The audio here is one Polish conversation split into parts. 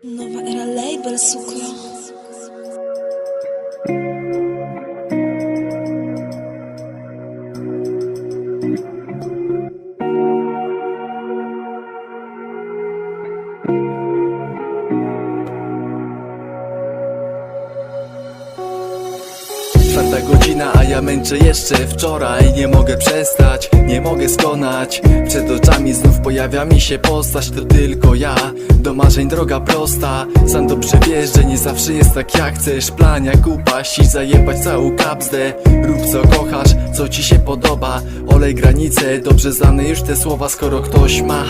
Nova era lei per il succo. thank Czwarta godzina, a ja męczę jeszcze wczoraj. Nie mogę przestać, nie mogę skonać. Przed oczami znów pojawia mi się postać To tylko ja, do marzeń droga prosta Sam dobrze wiesz, że nie zawsze jest tak jak chcesz. Plan jak upaść i zajebać całą kapsdę Rób co kochasz, co ci się podoba. Olej granice, dobrze znane już te słowa Skoro ktoś ma,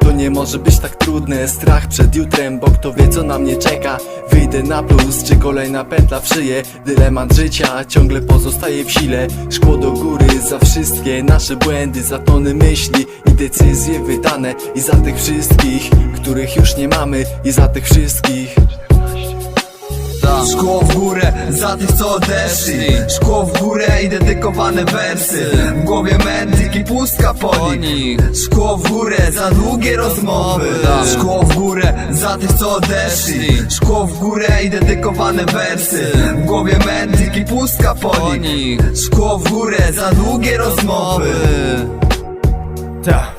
to nie może być tak trudne Strach przed jutrem, bo kto wie co na mnie czeka. Wyjdę na plus, czy kolejna pętla w szyję Dylemat życia ciągle pozostaje w sile. Szkło do góry za wszystkie nasze błędy Za tony myśli i decyzje wydane. I za tych wszystkich, których już nie mamy I za tych wszystkich. Szkło w górę za tych co odeszli. Szkło w górę i dedykowane wersy. W głowie medyk i pustka po nich. Szkło w górę za długie rozmowy. Szkło w górę za tych co odeszli. Szkło w górę i dedykowane wersy. W głowie medyk i pustka po nich. Szkło w górę za długie rozmowy. Ta,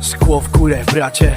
szkło w górę, bracie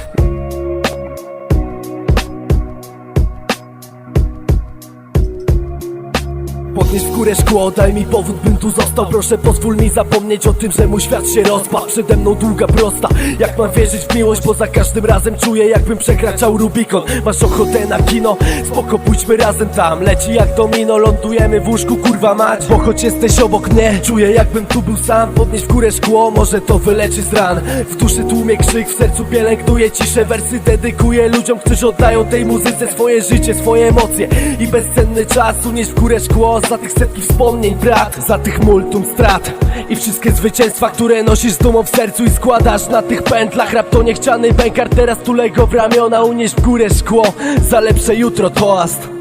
Podnieś w górę szkło, daj mi powód, bym tu został. Proszę pozwól mi zapomnieć o tym, że mój świat się rozpadł. Przede mną długa prosta, jak mam wierzyć w miłość? Bo za każdym razem czuję, jakbym przekraczał Rubikon. Masz ochotę na kino? Spoko, pójdźmy razem tam. Leci jak domino, lądujemy w łóżku, kurwa mać. Bo choć jesteś obok mnie, czuję jakbym tu był sam. Podnieś w górę szkło, może to wyleczy z ran. W duszy tłumie krzyk, w sercu pielęgnuje ciszę. Wersy dedykuję ludziom, którzy oddają tej muzyce Swoje życie, swoje emocje. I bezcenny czas Unieś w górę szkło, za tych setki wspomnień brat Za tych multum strat. I wszystkie zwycięstwa, które nosisz z dumą w sercu I składasz na tych pętlach. Rap to niechciany bękar, teraz tulej go w ramiona Unieś w górę szkło, za lepsze jutro toast